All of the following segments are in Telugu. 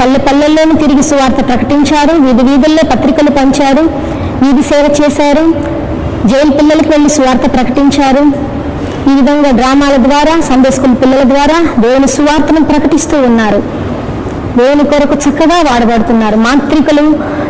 పల్లె పల్లెల్లోనూ తిరిగి సువార్త ప్రకటించారు. వీధి వీధుల్లో పత్రికలు పంచారు. వీధి సేవ చేశారు. జైలు పిల్లలకు వెళ్ళి సువార్త ప్రకటించారు. ఈ విధంగా డ్రామాల ద్వారా సండే స్కూల్ పిల్లల ద్వారా దేవుని సువార్తను ప్రకటిస్తూ ఉన్నారు. దేవుని కొరకు చక్కగా వాడబడుతున్నారు. మాంత్రికులు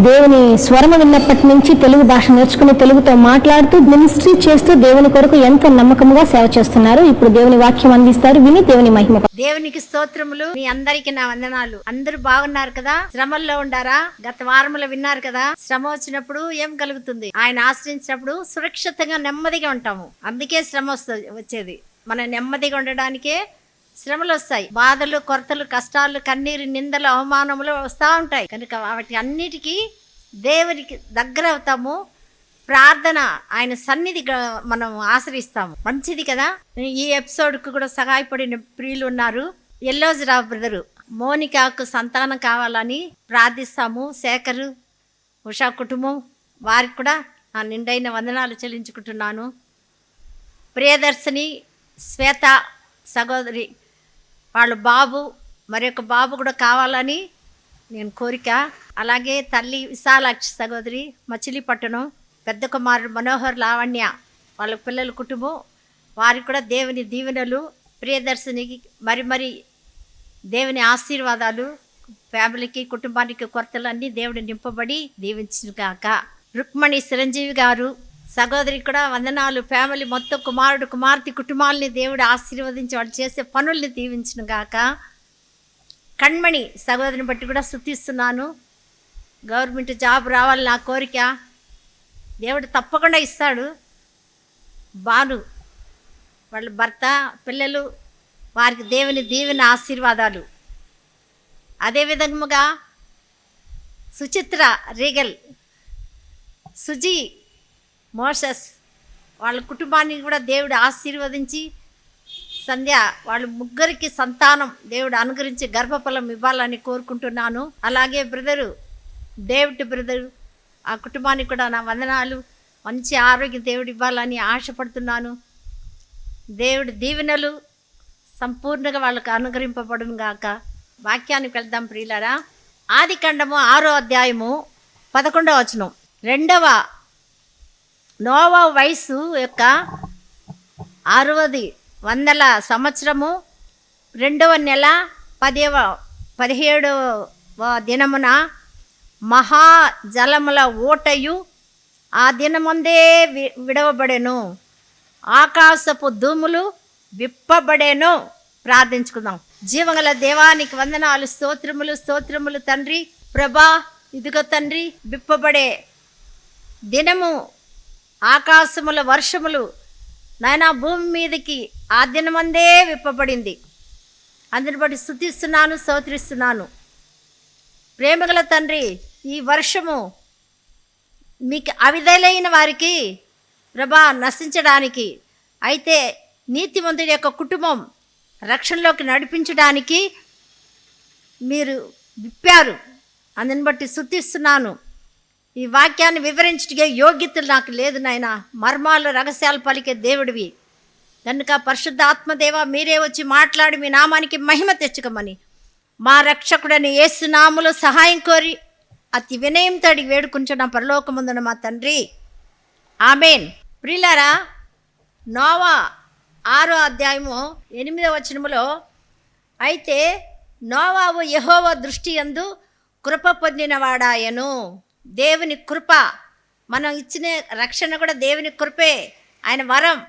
దేవుని స్వరము విన్నప్పటి నుంచి తెలుగు భాష నేర్చుకుని తెలుగుతో మాట్లాడుతూ మినిస్ట్రీ చేస్తూ దేవుని కొరకు ఎంతో నమ్మకంగా సేవ చేస్తున్నారు. ఇప్పుడు దేవుని వాక్యం అందిస్తారు. విని దేవుని మహిమ దేవునికి స్తోత్రములు. మీ అందరికి నా వందనాలు. అందరూ బాగున్నారు కదా? శ్రమల్లో ఉండారా? గత వారములో విన్నారు కదా? శ్రమ వచ్చినప్పుడు ఏం కలుగుతుంది? ఆయన ఆశ్రయించినప్పుడు సురక్షితంగా నెమ్మదిగా ఉంటాము. అందుకే శ్రమ వస్తుంది వచ్చేది. మన నెమ్మదిగా ఉండడానికే శ్రమలు వస్తాయి బాధలు కొరతలు కష్టాలు కన్నీరు నిందలు అవమానములు వస్తూ ఉంటాయి. కనుక వాటి అన్నిటికీ దేవునికి దగ్గర అవుతాము. ప్రార్థన ఆయన సన్నిధి మనం ఆశ్రయిస్తాము. మంచిది కదా? ఈ ఎపిసోడ్కు కూడా సహాయపడిన ప్రియులు ఉన్నారు. ఎల్లోజరావు బ్రదరు మోనికాకు సంతానం కావాలని ప్రార్థిస్తాము. శేఖరు ఉషా కుటుంబం వారికి కూడా నా నిండైన వందనాలు చెల్లించుకుంటున్నాను. ప్రియదర్శిని శ్వేత సహోదరి వాళ్ళ బాబు మరొక బాబు కూడా కావాలని నేను కోరిక. అలాగే తల్లి విశాలాక్షి సహోదరి మచిలీపట్నం పెద్ద కుమారుడు మనోహర్ లావణ్య వాళ్ళ పిల్లల కుటుంబం. వారికి కూడా దేవుని దీవెనలు ప్రియదర్శినికి మరి మరి దేవుని ఆశీర్వాదాలు ఫ్యామిలీకి కుటుంబానికి కొరతలన్నీ దేవుడు నింపబడి దీవించుగాక రుక్మణి చిరంజీవి గారు సహోదరికి కూడా వందనాలు. ఫ్యామిలీ మొత్తం కుమారుడు కుమార్తె కుటుంబాలని దేవుడు ఆశీర్వదించి వాళ్ళు చేసే పనుల్ని దీవించును గాక. కణ్మణి సహోదరిని బట్టి కూడా స్థుతిస్తున్నాను. గవర్నమెంట్ జాబ్ రావాలి నా కోరిక. దేవుడు తప్పకుండా ఇస్తాడు. బాను వాళ్ళ భర్త పిల్లలు వారికి దేవుని దీవెన ఆశీర్వాదాలు. అదే విధముగా సుచిత్ర రీగల్ సుజీ మోసస్ వాళ్ళ కుటుంబాన్ని కూడా దేవుడు ఆశీర్వదించి సంధ్య వాళ్ళ ముగ్గురికి సంతానం దేవుడు అనుగ్రహించి గర్భఫలం ఇవ్వాలని కోరుకుంటున్నాను. అలాగే బ్రదరు డేవిడ్ బ్రదరు ఆ కుటుంబానికి కూడా నా వందనాలు. మంచి ఆరోగ్య దేవుడు ఇవ్వాలని ఆశపడుతున్నాను. దేవుడి దీవెనలు సంపూర్ణంగా వాళ్ళకు అనుగ్రహింపబడును గాక. వాక్యానికి వెళ్దాం ప్రియులరా. ఆది ఖండము ఆరో అధ్యాయము పదకొండవ వచనం. రెండవ నోవా వయసు యొక్క అరవది వందల సంవత్సరము రెండవ నెల పదేవ పదిహేడవ దినమున మహా జలముల ఓటయు ఆ దినముందే వి విడవబడెను. ఆకాశపు ధూములు విప్పబడేను. ప్రార్థించుకుందాం. జీవగల దేవానికి వందనాలు స్తోత్రములు స్తోత్రములు తండ్రి ప్రభా ఇదిగో తండ్రి విప్పబడే దినము ఆకాశముల వర్షములు నాయన భూమి మీదకి ఆ దినమందే విప్పబడింది. అందుని బట్టి స్థుతిస్తున్నాను స్తోత్రిస్తున్నాను. ప్రేమగల తండ్రి ఈ వర్షము మీకు అవిదలైన వారికి ప్రభా నశించడానికి అయితే నీతిమంతుడి యొక్క కుటుంబం రక్షణలోకి నడిపించడానికి మీరు విప్పారు. అందుని బట్టి శుద్ధిస్తున్నాను ఈ వాక్యాన్ని వివరించటే యోగ్యతలు నాకు లేదు నాయన. మర్మాలు రహస్యాలు పలికే దేవుడివి. కనుక పరిశుద్ధ ఆత్మదేవ మీరే వచ్చి మాట్లాడి మీ నామానికి మహిమ తెచ్చుకోమని. మా రక్షకుడని ఏసునాములో సహాయం కోరి అతి వినయంతో అడిగి వేడుకుంటున్న పరలోకముందున మా తండ్రి. ఆమెన్. ప్రిలరా నోవా ఆరో అధ్యాయము ఎనిమిదవ వచనములో అయితే నోవావు యహోవ దృష్టి యందు కృప పొందినవాడాయను. దేవుని కృప. మనం ఇచ్చిన రక్షణ కూడా దేవుని కృపే. ఆయన వరం.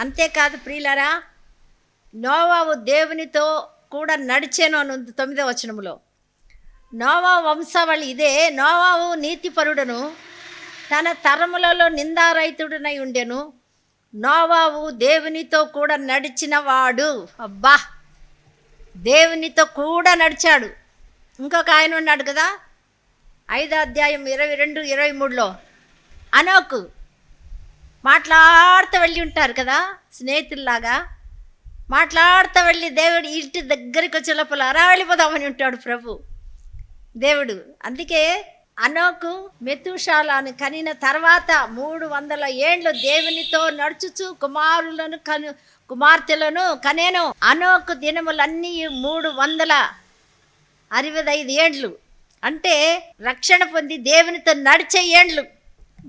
అంతేకాదు ప్రియులరా నోవావు దేవునితో కూడా నడిచాను అని ఉంది తొమ్మిదవ వచనములో. నోవా వంశావళి ఇదే. నోవావు నీతిపరుడును. తన తరములలో నిందారహితుడనై ఉండెను. నోవావు దేవునితో కూడా నడిచిన వాడు అబ్బా! దేవునితో కూడా నడిచాడు. ఇంకొక ఆయన ఉన్నాడు కదా? ఐదో అధ్యాయం ఇరవై రెండు ఇరవై మూడులో అనోకు మాట్లాడుతూ వెళ్ళి ఉంటారు కదా స్నేహితుల్లాగా. మాట్లాడుతూ వెళ్ళి దేవుడు ఇంటి దగ్గరికి వచ్చే లోపల అరా వెళ్ళిపోదామని ఉంటాడు ప్రభు. దేవుడు అందుకే అనోకు మెతుషాలను కనిన తర్వాత మూడు వందల ఏండ్లు దేవునితో నడుచుచు కుమారులను కను కుమార్తెలను కనేను. అనోకు దినములన్నీ మూడు వందల అరవై ఐదు ఏండ్లు అంటే రక్షణ పొంది దేవునితో నడిచే ఏండ్లు.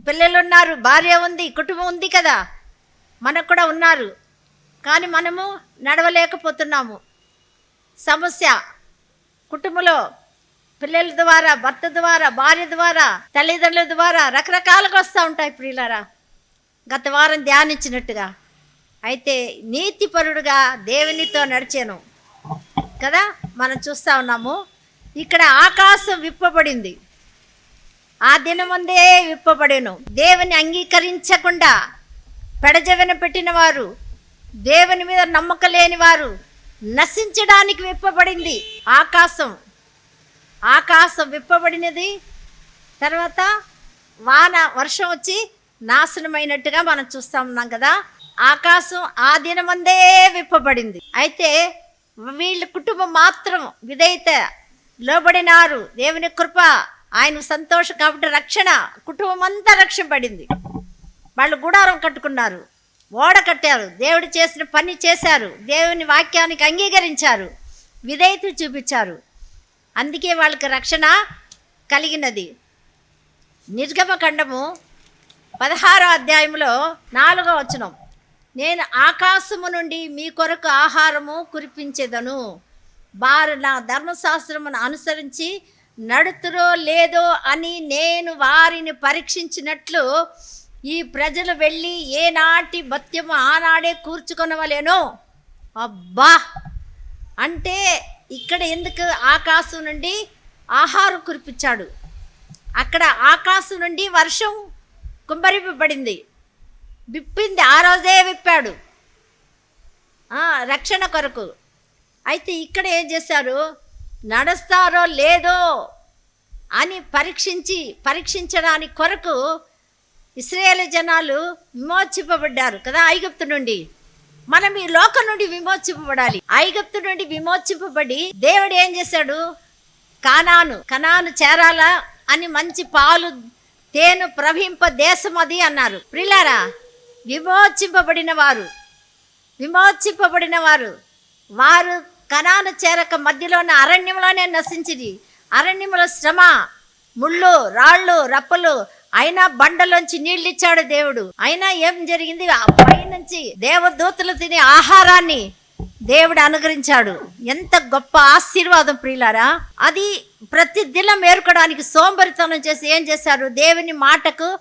పిల్లలు ఉన్నారు భార్య ఉంది కుటుంబం ఉంది కదా. మనకు కూడా ఉన్నారు. కానీ మనము నడవలేకపోతున్నాము. సమస్య కుటుంబంలో పిల్లల ద్వారా భర్త ద్వారా భార్య ద్వారా తల్లిదండ్రుల ద్వారా రకరకాలుగా వస్తూ ఉంటాయి ప్రియులరా. గత వారం ధ్యానించినట్టుగా. అయితే నీతిపరుడుగా దేవునితో నడిచాను. కదా? మనం చూస్తూ ఉన్నాము. ఇక్కడ ఆకాశం విప్పబడింది. ఆ దినముందే విప్పబడేను. దేవుని అంగీకరించకుండా పెడజవెన పెట్టిన వారు దేవుని మీద నమ్మకం లేని వారు నశించడానికి విప్పబడింది ఆకాశం. ఆకాశం విప్పబడినది తర్వాత వాన వర్షం వచ్చి నాశనమైనట్టుగా మనం చూస్తా ఉన్నాం కదా. ఆకాశం ఆ దినమందే విప్పబడింది. అయితే వీళ్ళ కుటుంబం మాత్రం విధేయత లోబడినారు. దేవుని కృప ఆయన సంతోషం కాబట్టి రక్షణ కుటుంబం అంతా రక్షింపడింది వాళ్ళు గుడారం కట్టుకున్నారు. ఓడ కట్టారు. దేవుడు చేసిన పని చేశారు. దేవుని వాక్యానికి అంగీకరించారు. విధేయత చూపించారు. అందుకే వాళ్ళకి రక్షణ కలిగినది. నిర్గమఖండము పదహారో అధ్యాయంలో నాలుగో వచనం. నేను ఆకాశము నుండి మీ కొరకు ఆహారము కురిపించేదను. వారు నా ధర్మశాస్త్రమును అనుసరించి నడుతురో లేదో అని నేను వారిని పరీక్షించినట్లు ఈ ప్రజలు వెళ్ళి ఏనాటి భత్యము ఆనాడే కూర్చుకొనవలేను? అబ్బా! అంటే ఇక్కడ ఎందుకు ఆకాశం నుండి ఆహారం కురిపించాడు? అక్కడ ఆకాశం నుండి వర్షం కుంభరిపబడింది. విప్పింది. ఆ రోజే విప్పాడు. రక్షణ కొరకు. అయితే ఇక్కడ ఏం చేశారు? నడుస్తారో లేదో అని పరీక్షించి పరీక్షించడానికి కొరకు ఇస్రాయేల్ జనాలు విమోచింపబడ్డారు కదా ఐగుప్తు నుండి. మనం ఈ లోకం నుండి విమోచింపబడాలి. ఐగుప్తు నుండి విమోచింపబడి దేవుడు ఏం చేశాడు? కానాను కనాను చేరాలా అని మంచి పాలు తేను ప్రవహింప దేశం అది అన్నారు. ప్రిలారా విమోచింపబడిన వారు విమోచింపబడిన వారు వారు కణాను చేరక మధ్యలోనే అరణ్యంలోనే నశించింది అరణ్యంలో శ్రమ ముళ్ళు రాళ్ళు రప్పలు అయినా బండలోంచి నీళ్ళు ఇచ్చాడు దేవుడు. అయినా ఏం జరిగింది? ఆ పైనుంచి దేవదూతలు తినే ఆహారాన్ని దేవుడు అనుగ్రహించాడు. ఎంత గొప్ప ఆశీర్వాదం ప్రియులారా. అది ప్రతి దినం ఏర్కోడానికి సోంబరితనం చేసి ఏం చేశారు? దేవుని మాటకు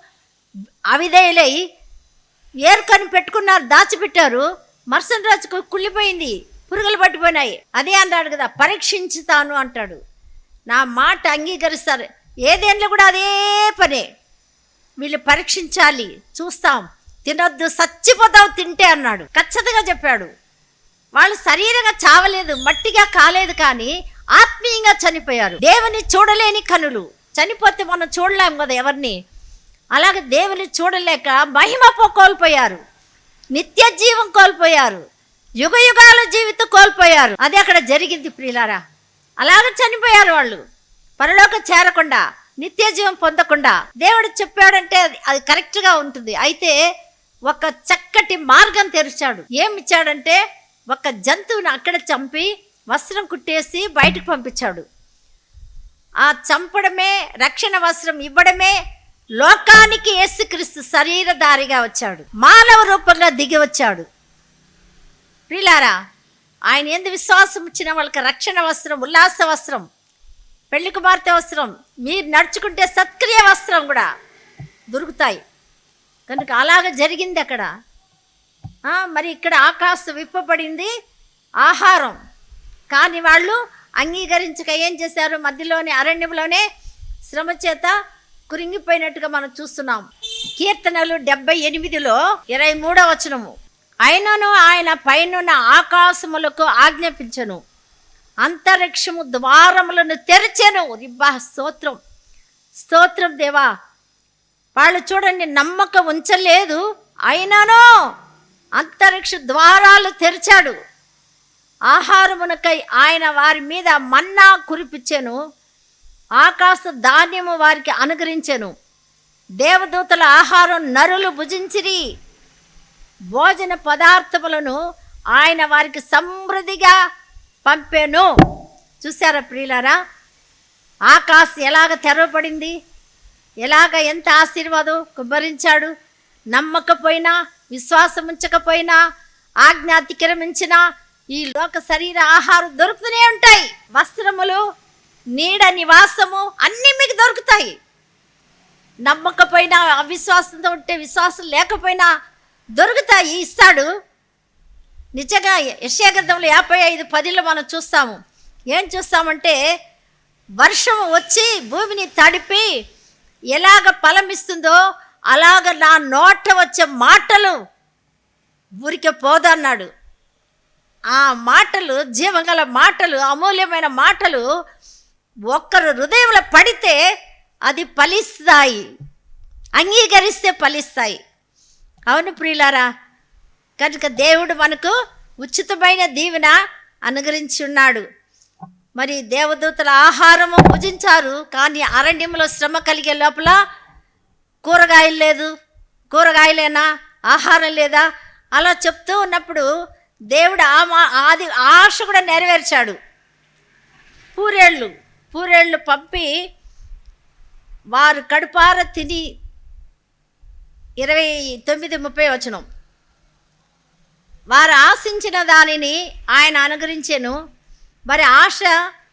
అవిధేయులై ఏర్కొని పెట్టుకున్నారు దాచిపెట్టారు. మరుసటి రోజుకు కుళ్ళిపోయింది. పురుగులు పట్టిపోయినాయి. అదే అన్నాడు కదా పరీక్షించుతాను అంటాడు. నా మాట అంగీకరిస్తారు. ఏదేంట్లో కూడా అదే పనే. వీళ్ళు పరీక్షించాలి చూస్తాం. తినొద్దు చచ్చిపోతావు తింటే అన్నాడు. ఖచ్చితంగా చెప్పాడు. వాళ్ళు శరీరంగా చావలేదు మట్టిగా కాలేదు కానీ ఆత్మీయంగా చనిపోయారు. దేవుని చూడలేని కనులు. చనిపోతే మనం చూడలేం కదా ఎవరిని? అలాగే దేవుని చూడలేక మహిమ కోల్పోయారు. నిత్య జీవం కోల్పోయారు. యుగ యుగాల జీవితం కోల్పోయారు. అది అక్కడ జరిగింది ప్రియులారా. అలాగే చనిపోయారు వాళ్ళు. పరలోక చేరకుండా నిత్య జీవం పొందకుండా దేవుడు చెప్పాడంటే అది అది కరెక్ట్గా ఉంటుంది. అయితే ఒక చక్కటి మార్గం తెరిచాడు. ఏమిచ్చాడంటే ఒక జంతువుని అక్కడ చంపి వస్త్రం కుట్టేసి బయటకు పంపించాడు. ఆ చంపడమే రక్షణ వస్త్రం ఇవ్వడమే లోకానికి యేసుక్రీస్తు శరీరధారిగా వచ్చాడు. మానవ రూపంగా దిగి వచ్చాడు. ప్రిలారా ఆయన ఎందు విశ్వాసం ఇచ్చిన వాళ్ళకి రక్షణ వస్త్రం ఉల్లాస వస్త్రం పెళ్ళి కుమార్తె వస్త్రం మీరు నడుచుకుంటే సత్క్రియ వస్త్రం కూడా దొరుకుతాయి. కనుక అలాగ జరిగింది అక్కడ. మరి ఇక్కడ ఆకాశం విప్పబడింది ఆహారం. కానీ వాళ్ళు అంగీకరించక ఏం చేశారు? మధ్యలోనే అరణ్యంలోనే శ్రమ చేత కురింగిపోయినట్టుగా మనం చూస్తున్నాం. కీర్తనలు డెబ్బై ఎనిమిదిలో ఇరవై మూడో వచనము. అయినను ఆయన పైనున్న ఆకాశములకు ఆజ్ఞాపించను. అంతరిక్షము ద్వారములను తెరిచెను. రిబ్బా స్తోత్రం. స్తోత్రం దేవా వాళ్ళు చూడండి నమ్మకం ఉంచలేదు. అయినానో అంతరిక్ష ద్వారాలు తెరిచాడు. ఆహారమునకై ఆయన వారి మీద మన్నా కురిపించాను. ఆకాశ ధాన్యము వారికి అనుగ్రహించాను. దేవదూతల ఆహారం నరులు భుజించిరి. భోజన పదార్థములను ఆయన వారికి సమృద్ధిగా పంపాను. చూసారా ప్రియులారా? ఆకాశం ఎలాగ తెరవబడింది? ఎలాగ ఎంత ఆశీర్వాదం కుబ్బరించాడు నమ్మకపోయినా విశ్వాసం ఉంచకపోయినా ఆజ్ఞ అతిక్రమించినా ఈ లోక శరీర ఆహారం దొరుకుతూనే ఉంటాయి. వస్త్రములు నీడ నివాసము అన్నీ మీకు దొరుకుతాయి. నమ్మకపోయినా అవిశ్వాసంతో ఉంటే విశ్వాసం లేకపోయినా దొరుకుతాయి ఇస్తాడు. నిజంగా యశాగ్రంథంలో యాభై ఐదు పదిలో మనం చూస్తాము. ఏం చూస్తామంటే వర్షం వచ్చి భూమిని తడిపి ఎలాగ ఫలమిస్తుందో అలాగ నా నోట వచ్చే మాటలు ఊరికే పోదన్నాడు. ఆ మాటలు జీవంగల మాటలు అమూల్యమైన మాటలు ఒక్కరు హృదయంలో పడితే అది ఫలిస్తాయి. అంగీకరిస్తే ఫలిస్తాయి. అవును ప్రియులారా కనుక దేవుడు మనకు ఉచితమైన దీవెన అనుగ్రహించి ఉన్నాడు మరి దేవదూతల ఆహారము భుజించారు కానీ అరణ్యంలో శ్రమ కలిగే లోపల కూరగాయలు లేదు. కూరగాయలేనా? ఆహారం లేదా? అలా చెప్తూ ఉన్నప్పుడు దేవుడు ఆ మా- ఆది ఆశ కూడా నెరవేర్చాడు. పూరేళ్ళు పూరేళ్ళు పంపి వారు కడుపార తిని ఇరవై తొమ్మిది ముప్పై వచనం. వారు ఆశించిన దానిని ఆయన అనుగ్రహించెను. వారి ఆశ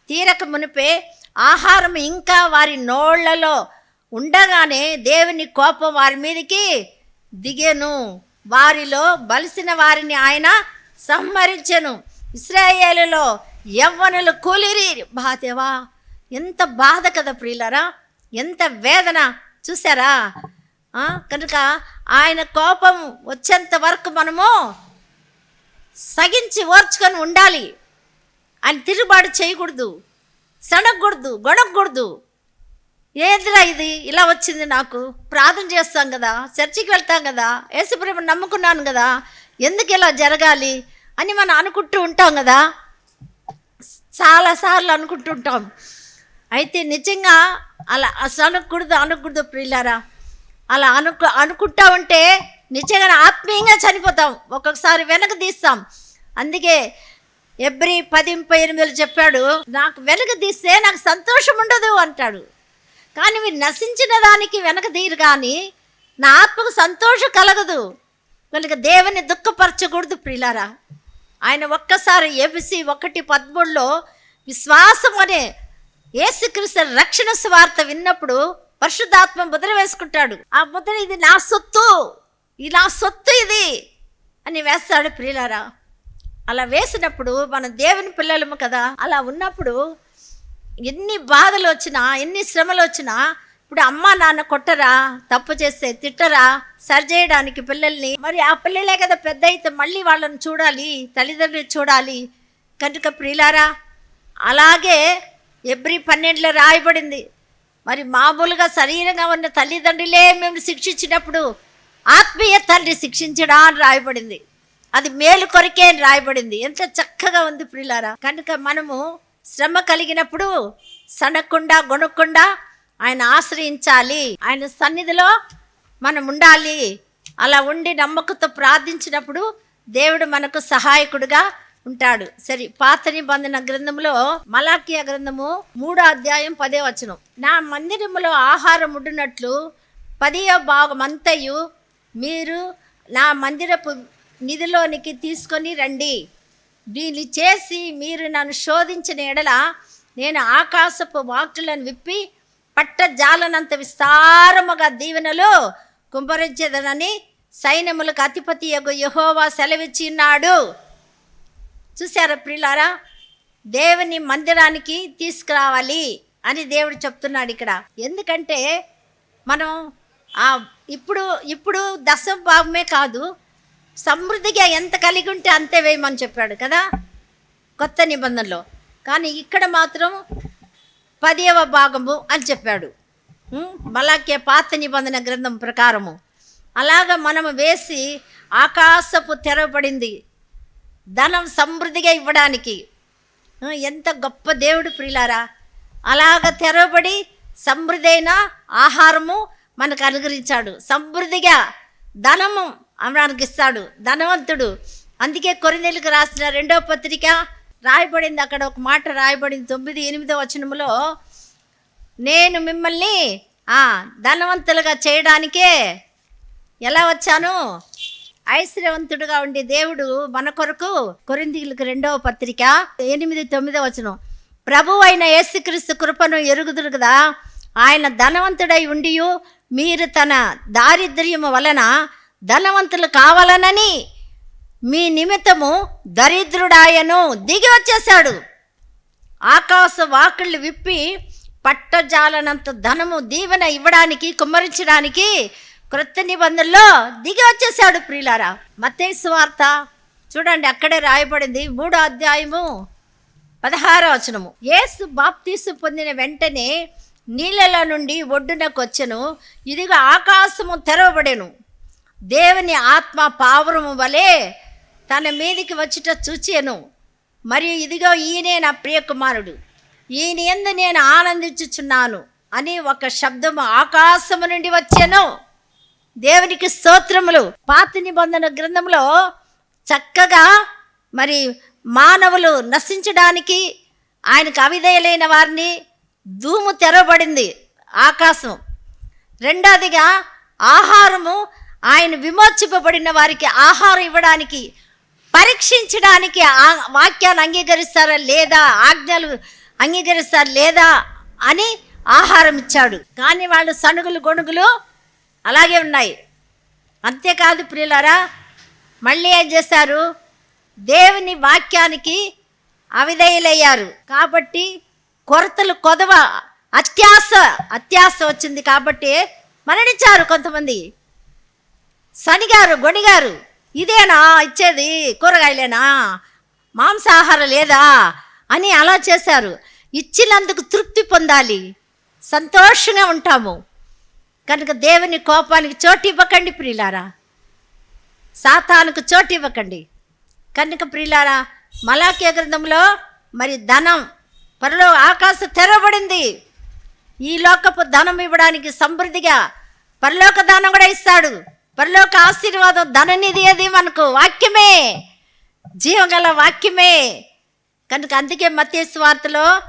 తీరక మునిపే ఆహారం ఇంకా వారి నోళ్ళలో ఉండగానే దేవుని కోపం వారి మీదకి దిగెను. వారిలో బలిసిన వారిని ఆయన సంహరించెను. ఇస్రాయేలులో యవ్వనులు కూలిరి. బాధేవా ఎంత బాధ కదా ప్రియులరా ఎంత వేదన. చూసారా కనుక ఆయన కోపం వచ్చేంత వరకు మనము సగించి ఓర్చుకొని ఉండాలి. ఆయన తిరుగుబాటు చేయకూడదు సడగకూడదు గొడగకూడదు ఏదిరా ఇది? ఇలా వచ్చింది నాకు. ప్రార్థన చేస్తాం కదా చర్చికి వెళ్తాం కదా యేసుప్రేమ నమ్ముకున్నాను కదా ఎందుకు ఇలా జరగాలి అని మనం అనుకుంటూ ఉంటాం కదా. చాలాసార్లు అనుకుంటుంటాం అయితే నిజంగా అలా అసలు అనకూడదు అనకూడదు ప్రియులారా అలా అనుకు అనుకుంటా ఉంటే నిజంగా ఆత్మీయంగా చనిపోతాం. ఒక్కొక్కసారి వెనక తీస్తాం. అందుకే ఎబ్రి పది ముప్పై ఎనిమిదిలో చెప్పాడు నాకు వెనక తీస్తే నాకు సంతోషం ఉండదు అంటాడు. కానీ మీరు నశించిన దానికి వెనక తీరు కానీ నా ఆత్మకు సంతోషం కలగదు. కనుక దేవుని దుఃఖపరచకూడదు ప్రిలారా ఆయన ఒక్కసారి ఎబిసి ఒకటి పదమూడులో విశ్వాసం అనే యేసుక్రీస్తు రక్షణ స్వార్థ విన్నప్పుడు పరిశుద్ధాత్మ ముద్ర వేసుకుంటాడు. ఆ ముద్ర ఇది నా సొత్తు. ఇది నా సొత్తు ఇది అని వేస్తాడు ప్రియులారా. అలా వేసినప్పుడు మన దేవుని పిల్లలము కదా అలా ఉన్నప్పుడు ఎన్ని బాధలు వచ్చినా ఎన్ని శ్రమలు వచ్చినా ఇప్పుడు అమ్మ నాన్న కొట్టరా తప్పు చేస్తే తిట్టరా సరి చేయడానికి పిల్లల్ని మరి ఆ పిల్లలే కదా పెద్ద అయితే మళ్ళీ వాళ్ళని చూడాలి తల్లిదండ్రులు చూడాలి. కనుక ప్రియులారా అలాగే ఎబ్రి పన్నెండులో రాయబడింది మరి మామూలుగా శరీరంగా ఉన్న తల్లిదండ్రులే మేము శిక్షించినప్పుడు ఆత్మీయ తండ్రి శిక్షించడా అని రాయబడింది. అది మేలు కొరికే అని రాయబడింది. ఎంత చక్కగా ఉంది ప్రియులారా. కనుక మనము శ్రమ కలిగినప్పుడు సనకుండా గొనకుండా ఆయన ఆశ్రయించాలి. ఆయన సన్నిధిలో మనం ఉండాలి. అలా ఉండి నమ్మకంతో ప్రార్థించినప్పుడు దేవుడు మనకు సహాయకుడుగా ఉంటాడు. సరే పాత నిబంధన గ్రంథంలో మలాకియా గ్రంథము మూడో అధ్యాయం పదే వచనం. నా మందిరములో ఆహారం ఉండునట్లు పదియో భాగమంతయు మీరు నా మందిరపు నిధిలోనికి తీసుకొని రండి. దీన్ని చేసి మీరు నన్ను శోధించిన ఎడల నేను ఆకాశపు వాక్యులను విప్పి పట్ట జాలనంత విస్తారముగా దీవెనలు కుంభరించదనని సైన్యములకు అధిపతి యొక్క యహోవా సెలవిచ్చిన్నాడు చూసారా ప్రియులారా? దేవుని మందిరానికి తీసుకురావాలి అని దేవుడు చెప్తున్నాడు ఇక్కడ. ఎందుకంటే మనం ఆ ఇప్పుడు ఇప్పుడు దశం భాగమే కాదు సమృద్ధిగా ఎంత కలిగి ఉంటే అంతే వేయమని చెప్పాడు కదా కొత్త నిబంధనలో. కానీ ఇక్కడ మాత్రం పదేవ భాగము అని చెప్పాడు. మలాకే పాత నిబంధన గ్రంథం ప్రకారము. అలాగ మనము వేసి ఆకాశపు తెరవబడింది. ధనం సమృద్ధిగా ఇవ్వడానికి. ఎంత గొప్ప దేవుడు ప్రియులారా. అలాగ తెరవబడి సమృద్ధైన ఆహారము మనకు అనుగ్రహించాడు. సమృద్ధిగా ధనము అమ్మడానికి ఇస్తాడు. ధనవంతుడు. అందుకే కొరిందేలకు రాసిన రెండవ పత్రిక రాయబడింది. అక్కడ ఒక మాట రాయబడింది. తొమ్మిది ఎనిమిదో వచనములో నేను మిమ్మల్ని ధనవంతులుగా చేయడానికే ఎలా వచ్చాను? ఐశ్వర్యవంతుడుగా ఉండే దేవుడు మన కొరకు కొరిందీలకు రెండవ పత్రిక ఎనిమిది తొమ్మిదో వచనం. ప్రభు అయిన యేసుక్రీస్తు కృపను ఎరుగుదురు కదా. ఆయన ధనవంతుడై ఉండియు మీరు తన దారిద్ర్యము వలన ధనవంతులు కావాలనని మీ నిమిత్తము దరిద్రుడాయను దిగి వచ్చేశాడు. ఆకాశ వాకిళ్ళు విప్పి పట్టజాలనంత ధనము దీవెన ఇవ్వడానికి కుమ్మరించడానికి క్రొత్త నిబంధనలో దిగి వచ్చేసాడు ప్రియులారా. మత్తేసు వార్త చూడండి అక్కడే రాయబడింది మూడో అధ్యాయము పదహారో వచనము. యేసు బాప్తీసు పొందిన వెంటనే నీళ్ళలో నుండి ఒడ్డునకు వచ్చెను. ఇదిగో ఆకాశము తెరవబడెను. దేవుని ఆత్మ పావురము వలె తన మీదికి వచ్చుట చూచాను. మరియు ఇదిగో ఈయనే నా ప్రియకుమారుడు. ఈయన ఎందు నేను ఆనందించుచున్నాను అని ఒక శబ్దము ఆకాశము నుండి వచ్చాను. దేవునికి స్తోత్రములు. పాత నిబంధన గ్రంథంలో చక్కగా మరి మానవులు నశించడానికి ఆయనకు అవిధేయులైన వారిని ధూము తెరవబడింది ఆకాశం. రెండోదిగా ఆహారము ఆయన విమోచింపబడిన వారికి ఆహారం ఇవ్వడానికి పరీక్షించడానికి ఆ వాక్యాన్ని అంగీకరిస్తారా లేదా ఆజ్ఞలు అంగీకరిస్తారా లేదా అని ఆహారం ఇచ్చాడు. కానీ వాళ్ళు సనుగులు గొణుగులు అలాగే ఉన్నాయి. అంతేకాదు ప్రియులారా మళ్ళీ ఏం చేశారు? దేవుని వాక్యానికి అవిధేయులయ్యారు. కాబట్టి కొరతలు కొదవ అత్యాస అత్యాస వచ్చింది కాబట్టి మరణించారు కొంతమంది. శనిగారు గొనిగారు ఇదేనా? ఇచ్చేది కూరగాయలేనా? మాంసాహారం లేదా? అని అలా చేశారు. ఇచ్చినందుకు తృప్తి పొందాలి. సంతోషంగా ఉంటాము. కనుక దేవుని కోపానికి చోటు ఇవ్వకండి ప్రియులారా. సాతానుకు చోటు ఇవ్వకండి. కనుక ప్రియులారా మలాఖ్య గ్రంథంలో మరి ధనం పరలో ఆకాశం తెరవబడింది. ఈ లోకపు ధనం ఇవ్వడానికి సమృద్ధిగా పరలోక దానం కూడా ఇస్తాడు. పరలోక ఆశీర్వాదం ధననిధి అది మనకు వాక్యమే. జీవగల వాక్యమే. కనుక అందుకే మత్స్య వార్తలో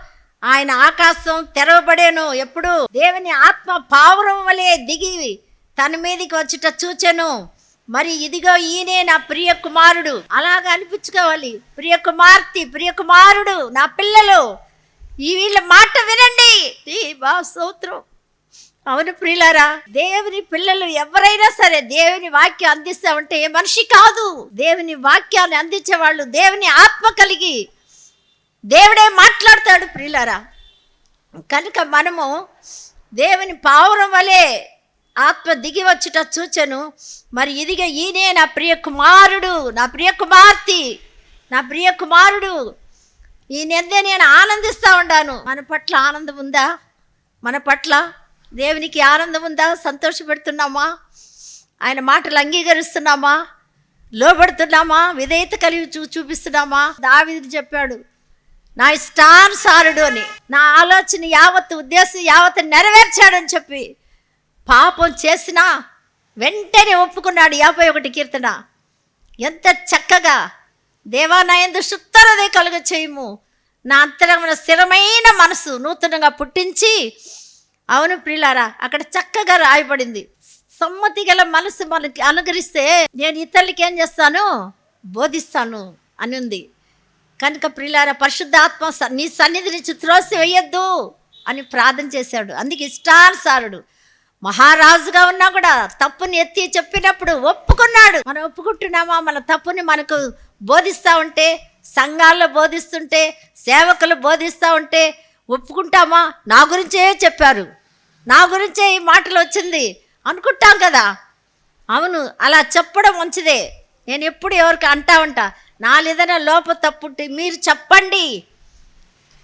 ఆయన ఆకాశం తెరవబడేను. ఎప్పుడు దేవుని ఆత్మ పావురం వలె దిగి తన మీదకి వచ్చుట చూచెను. మరి ఇదిగో ఈయనే నా ప్రియ కుమారుడు. అలాగ అనిపించుకోవాలి. ప్రియ కుమార్తె ప్రియ కుమారుడు నా పిల్లలు. ఈ వీళ్ళ మాట వినండి. ఈ బా సూత్రం. అవును ప్రియులారా దేవుని పిల్లలు ఎవరైనా సరే దేవుని వాక్యం అందిస్తామంటే ఏ మనిషి కాదు. దేవుని వాక్యాన్ని అందించే వాళ్ళు దేవుని ఆత్మ కలిగి దేవుడే మాట్లాడతాడు ప్రియులారా. కనుక మనము దేవుని పావురం వలె ఆత్మ దిగి వచ్చుట చూచను. మరి ఇదిగా ఈయనే నా ప్రియ కుమారుడు నా ప్రియ కుమార్తె నా ప్రియ కుమారుడు ఈయనందే నేను ఆనందిస్తూ ఉండాను. మన పట్ల ఆనందం ఉందా? మన పట్ల దేవునికి ఆనందం ఉందా? సంతోషపెడుతున్నామా? ఆయన మాటలు అంగీకరిస్తున్నామా? లోబడుతున్నామా? విధేయత కలిగి చూ చూపిస్తున్నామా? దావిది చెప్పాడు నా ఇష్టానుసారుడు అని నా ఆలోచన యావత్ ఉద్దేశం యావత్ నెరవేర్చాడని చెప్పి పాపం చేసినా వెంటనే ఒప్పుకున్నాడు యాభై ఒకటి కీర్తన. ఎంత చక్కగా దేవా శుద్ధరదే కలుగ చేయము నా అంతరమున స్థిరమైన మనసు నూతనంగా పుట్టించి అవును ప్రిలారా అక్కడ చక్కగా రాయబడింది. సమ్మతి గల మనసు మనకి అనుగరిస్తే నేను ఇతరులకి ఏం చేస్తాను? బోధిస్తాను అని ఉంది కనుక ప్రిలార పరిశుద్ధాత్మ స- నీ సన్నిధి నుంచి త్రోసి వేయొద్దు అని ప్రార్థన చేశాడు. అందుకే ఇష్టానుసారుడు మహారాజుగా ఉన్నా కూడా తప్పుని ఎత్తి చెప్పినప్పుడు ఒప్పుకున్నాడు. మనం ఒప్పుకుంటున్నామా? మన తప్పుని మనకు బోధిస్తూ ఉంటే సంఘాల్లో బోధిస్తుంటే సేవకులు బోధిస్తూ ఉంటే ఒప్పుకుంటామా? నా గురించే చెప్పారు. నా గురించే ఈ మాటలు వచ్చింది అనుకుంటాం కదా. అవును అలా చెప్పడం మంచిదే. నేను ఎప్పుడు ఎవరికి అంటా ఉంటా. నాలేదైనా లోప తప్పుంటే మీరు చెప్పండి.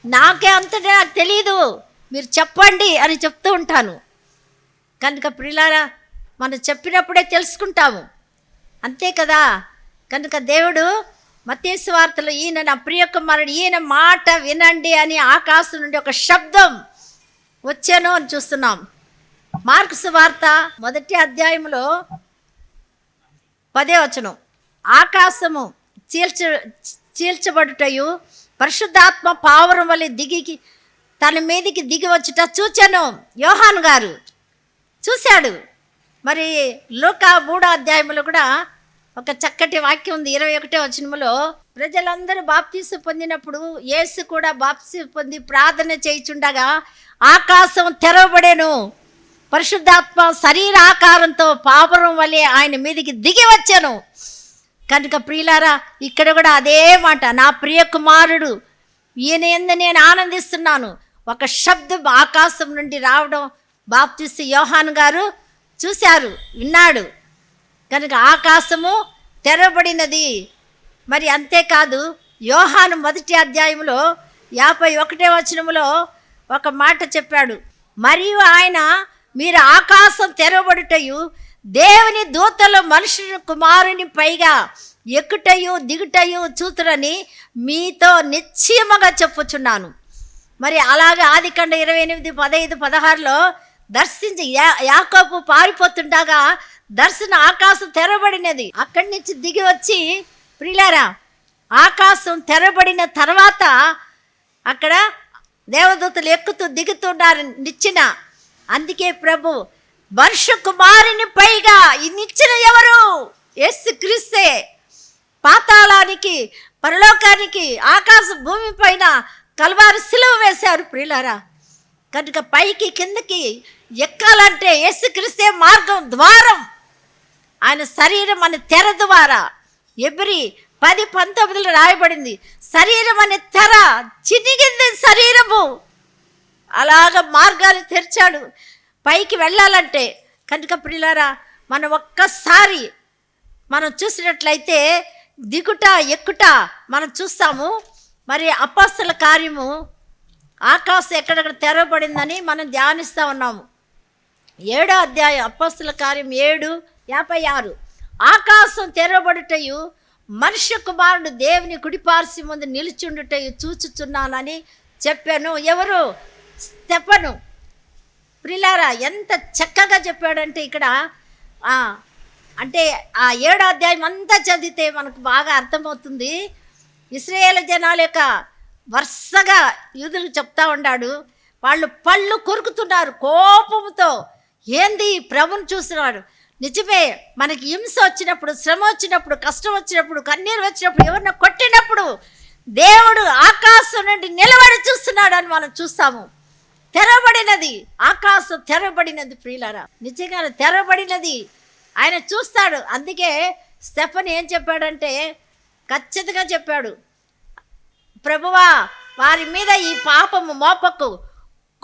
నాకే అంతటే నాకు తెలియదు మీరు చెప్పండి అని చెప్తూ ఉంటాను. కనుక ప్రిలారా మనం చెప్పినప్పుడే తెలుసుకుంటాము. అంతే కదా? కనుక దేవుడు మతేసు వార్తలు ఈయన నా ప్రియ కుమారుడు ఈయన మాట వినండి అని ఆకాశం నుండి ఒక శబ్దం వచ్చాను అని చూస్తున్నాం. మార్క్స్ వార్త మొదటి అధ్యాయంలో పదే వచనం. ఆకాశము చీల్చ చీల్చబడుటయు పరిశుద్ధాత్మ పావురం వలె దిగికి తన మీదికి దిగి వచ్చుట చూచాను. యోహాన్ గారు చూశాడు. మరి లోక మూడో అధ్యాయంలో కూడా ఒక చక్కటి వాక్యం ఉంది. ఇరవై ఒకటే వచనములో ప్రజలందరూ బాప్తీసు పొందినప్పుడు యేసు కూడా బాప్తీసు పొంది ప్రార్థన చేయుచుండగా ఆకాశం తెరవబడేను. పరిశుద్ధాత్మ శరీర ఆకారంతో పాపరం వలె ఆయన మీదికి దిగి వచ్చాను. కనుక ప్రియులారా ఇక్కడ కూడా అదే మాట నా ప్రియ కుమారుడు ఈయన ఎందు నేను ఆనందిస్తున్నాను. ఒక శబ్దం ఆకాశం నుండి రావడం బాప్తిస్తు యోహాన్ గారు చూశారు విన్నాడు. కనుక ఆకాశము తెరబడినది మరి అంతేకాదు యోహాను మొదటి అధ్యాయంలో యాభై ఒకటే వచనములో ఒక మాట చెప్పాడు. మరియు ఆయన మీరు ఆకాశం తెరవబడుటయు దేవుని దూతలు మనుషుని కుమారుని పైగా ఎక్కుటయు దిగుటయు చూతురని మీతో నిశ్చయముగా చెప్పుచున్నాను. మరి అలాగే ఆదికండ ఇరవై ఎనిమిది పదహైదు పదహారులో దర్శించి యా యాకోపు పారిపోతుండగా దర్శన ఆకాశం తెరబడినది అక్కడి నుంచి దిగి వచ్చి ప్రిలారా ఆకాశం తెరబడిన తర్వాత అక్కడ దేవదూతలు ఎక్కుతూ దిగుతున్నారు నిచ్చిన. అందుకే ప్రభు వర్ష కుమారుని పైగా ఈ నిచ్చిన ఎవరు? ఎస్ క్రిస్తే. పాతాళానికి పరలోకానికి ఆకాశ భూమి పైన కలవారు సిలువ వేశారు ప్రియులారా. కనుక పైకి కిందకి ఎక్కాలంటే యేసుక్రీస్తే మార్గం ద్వారం. ఆయన శరీరం అనే తెర ద్వారా ఎబ్రి పది పంతొమ్మిదిలో రాయబడింది. శరీరం అనే తెర చినిగింది శరీరము. అలాగ మార్గాలు తెరిచాడు. పైకి వెళ్ళాలంటే కనుక ప్రిలారా మనం ఒక్కసారి మనం చూసినట్లయితే దిగుట ఎక్కుట మనం చూస్తాము. మరి అపస్సుల కార్యము ఆకాశం ఎక్కడెక్కడ తెరవబడిందని మనం ధ్యానిస్తూ ఉన్నాము. ఏడో అధ్యాయం అపస్సుల కార్యం ఏడు యాభై ఆరు. ఆకాశం తెరవబడుటయు మనుష్య కుమారుడు దేవుని కుడిపార్సి ముందు నిలుచుండుటయు చూచుచున్నానని చెప్పాను. ఎవరు? స్తెపను ప్రిలారా ఎంత చక్కగా చెప్పాడంటే ఇక్కడ అంటే ఆ ఏడో అధ్యాయం అంతా చదివితే మనకు బాగా అర్థమవుతుంది. ఇస్రాయేల్ జనాల యొక్క వరుసగా యూదులకు చెప్తా ఉన్నాడు వాళ్ళు పళ్ళు కొరుకుతున్నారు కోపంతో ఏంది ప్రభుని చూస్తున్నాడు? నిజమే మనకి హింస వచ్చినప్పుడు శ్రమ వచ్చినప్పుడు కష్టం వచ్చినప్పుడు కన్నీరు వచ్చినప్పుడు ఎవరిని కొట్టినప్పుడు దేవుడు ఆకాశం నుండి నిలబడి చూస్తున్నాడు అని మనం చూస్తాము. తెరబడినది. ఆకాశం తెరవబడినది ప్రియులారా. నిజంగా తెరవబడినది ఆయన చూస్తాడు. అందుకే స్టెఫన్ ఏం చెప్పాడంటే ఖచ్చితంగా చెప్పాడు. ప్రభువా వారి మీద ఈ పాపము మోపకు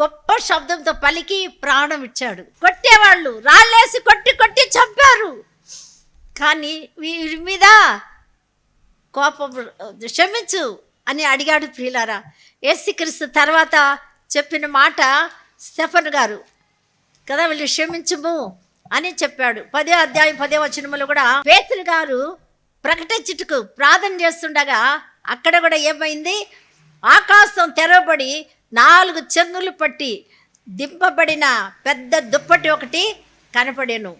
గొప్ప శబ్దంతో పలికి ప్రాణం ఇచ్చాడు. కొట్టేవాళ్ళు రాళ్ళేసి కొట్టి కొట్టి చంపారు. కానీ వీరి మీద కోపం క్షమించు అని అడిగాడు ప్రియులారా. ఏసుక్రీస్తు తర్వాత చెప్పిన మాట స్టెఫన్ గారు. కదా వీళ్ళు క్షమించము అని చెప్పాడు. పదే అధ్యాయం పదే వచనములు కూడా పేతులు గారు ప్రకటించుటకు ప్రార్థన చేస్తుండగా అక్కడ కూడా ఏమైంది? ఆకాశం తెరవబడి నాలుగు చెంగులు పట్టి దింపబడిన పెద్ద దుప్పటి ఒకటి కనపడేను.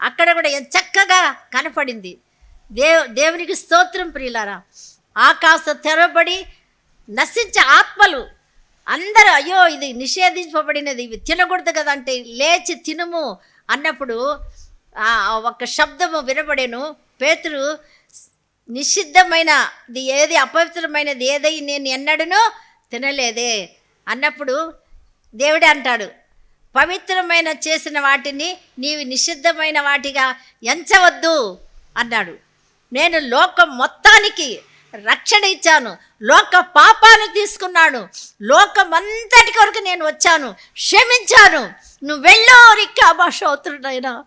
అక్కడ కూడా చక్కగా కనపడింది. దేవ్ దేవునికి స్తోత్రం ప్రియులారా. ఆకాశం తెరవబడి నశించే ఆత్మలు అందరూ అయ్యో ఇది నిషేధించబడినది ఇవి తినకూడదు కదా అంటే లేచి తినుము అన్నప్పుడు ఒక శబ్దము వినబడేను. పేతురు నిషిద్ధమైనది ఏది అపవిత్రమైనది ఏదై నేను ఎన్నడనో తినలేదే అన్నప్పుడు దేవుడే అంటాడు పవిత్రమైన చేసిన వాటిని నీవి నిషిద్ధమైన వాటిగా ఎంచవద్దు అన్నాడు. నేను లోకం మొత్తానికి రక్షణ ఇచ్చాను. లోక పాపాన్ని తీసుకున్నాను. లోకం అంతటి కొరకు నేను వచ్చాను. క్షమించాను. నువ్వు వెళ్ళో రిక్కా భాషవుతున్నాయినా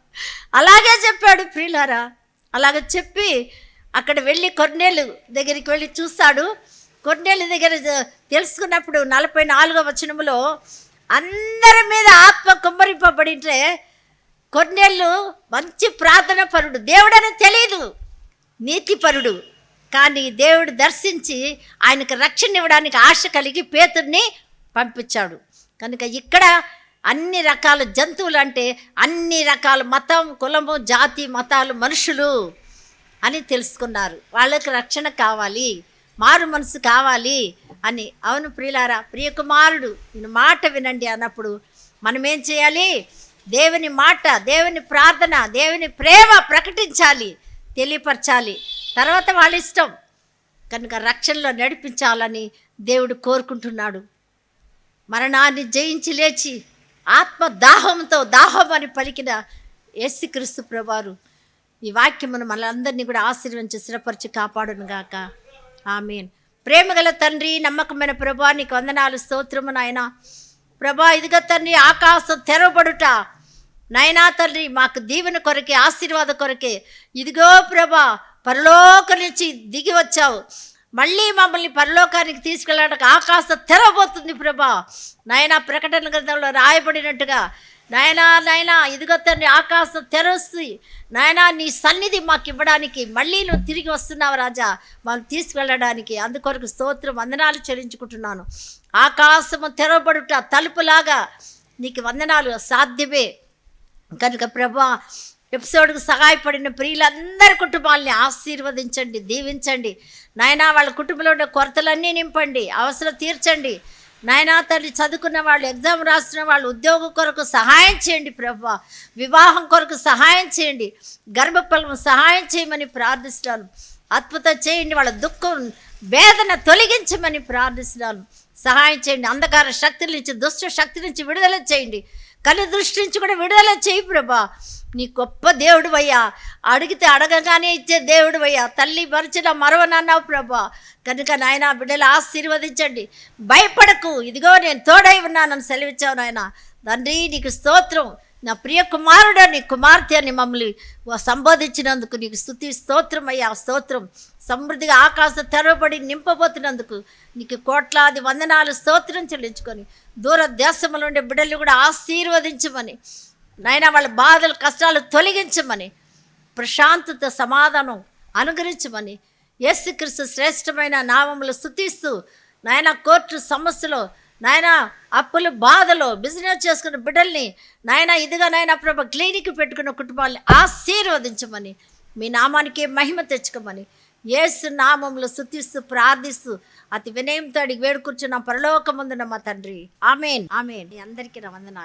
అలాగే చెప్పాడు ప్రియులారా. అలాగ చెప్పి అక్కడ వెళ్ళి కొన్నేళ్ళు దగ్గరికి వెళ్ళి చూస్తాడు. కొన్నేళ్ళ దగ్గర తెలుసుకున్నప్పుడు నలభై నాలుగో వచనములో అందరి మీద ఆత్మ కుమ్మరింపబడింటే కొన్నేళ్ళు మంచి ప్రార్థన పరుడు దేవుడని తెలియదు నీతిపరుడు. కానీ దేవుడు దర్శించి ఆయనకు రక్షణ ఇవ్వడానికి ఆశ కలిగి పేతుర్ని పంపించాడు. కనుక ఇక్కడ అన్ని రకాల జంతువులు అంటే అన్ని రకాల మతం కులము జాతి మతాలు మనుషులు అని తెలుసుకున్నారు. వాళ్ళకి రక్షణ కావాలి మారు మనసు కావాలి అని. అవును ప్రియులారా ప్రియకుమారుడు నేను మాట వినండి అన్నప్పుడు మనం ఏం చేయాలి? దేవుని మాట దేవుని ప్రార్థన దేవుని ప్రేమ ప్రకటించాలి. తెలియపరచాలి. తర్వాత వాళ్ళ ఇష్టం కనుక రక్షణలో నడిపించాలని దేవుడు కోరుకుంటున్నాడు. మరణాన్ని జయించి లేచి ఆత్మ దాహంతో దాహం అని పలికిన యేసుక్రీస్తు ప్రభువారు ఈ వాక్యమును మనందరినీ కూడా ఆశీర్వించి స్థిరపరిచి కాపాడును గాక. ఆమెన్. ప్రేమగల తండ్రి నమ్మకమైన ప్రభా నీకు వందనాలు స్తోత్రము నాయన. ప్రభా ఇదిగో తండ్రి ఆకాశం తెరవబడుట నాయనా తండ్రి మాకు దీవెన కొరకే ఆశీర్వాద కొరకే ఇదిగో ప్రభా పరలోక నుంచి దిగి వచ్చావు. మళ్ళీ మమ్మల్ని పరలోకానికి తీసుకెళ్ళడానికి ఆకాశం తెరవబోతుంది ప్రభా. నాయనా ప్రకటన గ్రంథంలో రాయబడినట్టుగా నాయనా నాయనా ఇదిగో తండ్రి ఆకాశం తెరొస్తుంది నాయనా నీ సన్నిధి మాకు ఇవ్వడానికి మళ్ళీ నువ్వు తిరిగి వస్తున్నావు రాజా. మనం తీసుకెళ్ళడానికి అందుకొరకు స్తోత్రం వందనాలు చెల్లించుకుంటున్నాను. ఆకాశము తెరవబడుట తలుపులాగా నీకు వందనాలు సాధ్యమే. కనుక ప్రభా ఎపిసోడ్కు సహాయపడిన ప్రియులందరి కుటుంబాలని ఆశీర్వదించండి దీవించండి. నాయనా వాళ్ళ కుటుంబంలో ఉన్న కొరతలన్నీ నింపండి అవసరం తీర్చండి. నాయనా తల్లి చదువుకున్న వాళ్ళు ఎగ్జామ్ రాస్తున్న వాళ్ళు ఉద్యోగం కొరకు సహాయం చేయండి ప్రభా. వివాహం కొరకు సహాయం చేయండి. గర్భఫలం సహాయం చేయమని ప్రార్థిస్తున్నాను. అద్భుతం చేయండి వాళ్ళ దుఃఖం వేదన తొలగించమని ప్రార్థిస్తున్నాను. సహాయం చేయండి అంధకార శక్తుల నుంచి దుష్ట శక్తి నుంచి విడుదల చేయండి. కళ్ళు దృష్టి నుంచి కూడా విడుదల చేయి ప్రభా. నీ గొప్ప దేవుడు అయ్యా. అడిగితే అడగగానే ఇచ్చే దేవుడు అయ్యా. తల్లి మరచిన మరవనన్నావు ప్రభా. కనుక నాయన బిడ్డలు ఆశీర్వదించండి. భయపడకు. ఇదిగో నేను తోడై ఉన్నానని సెలవిచ్చావు నాయన. తండ్రి నీకు స్తోత్రం. నా ప్రియ కుమారుడు నీ కుమార్తె అని మమ్మల్ని సంబోధించినందుకు నీకు స్థుతి స్తోత్రం అయ్యా స్తోత్రం. సమృద్ధిగా ఆకాశ తెరవబడి నింపబోతున్నందుకు నీకు కోట్లాది వందనాలు స్తోత్రం చెల్లించుకొని దూర దేశముల ఉండే బిడ్డలు కూడా ఆశీర్వదించమని నాయన వాళ్ళ బాధలు కష్టాలు తొలగించమని ప్రశాంతత సమాధానం అనుగ్రహించమని యేసుక్రీస్తు శ్రేష్టమైన నామములు స్థుతిస్తూ నాయన కోర్టు సమస్యలో నాయన అప్పులు బాధలో బిజినెస్ చేసుకున్న బిడ్డల్ని నాయన ఇదిగా నాయన ప్రభ క్లినిక్ పెట్టుకున్న కుటుంబాల్ని ఆశీర్వదించమని మీ నామానికి మహిమ తెచ్చుకోమని ఏసు నామంలో స్థుతిస్తూ ప్రార్థిస్తూ అతి వినయంతో అడిగి వేడుకూర్చున్న పరలోకముందున మా తండ్రి. ఆమెన్. ఆమెన్. అందరికీ నా వందనాలు.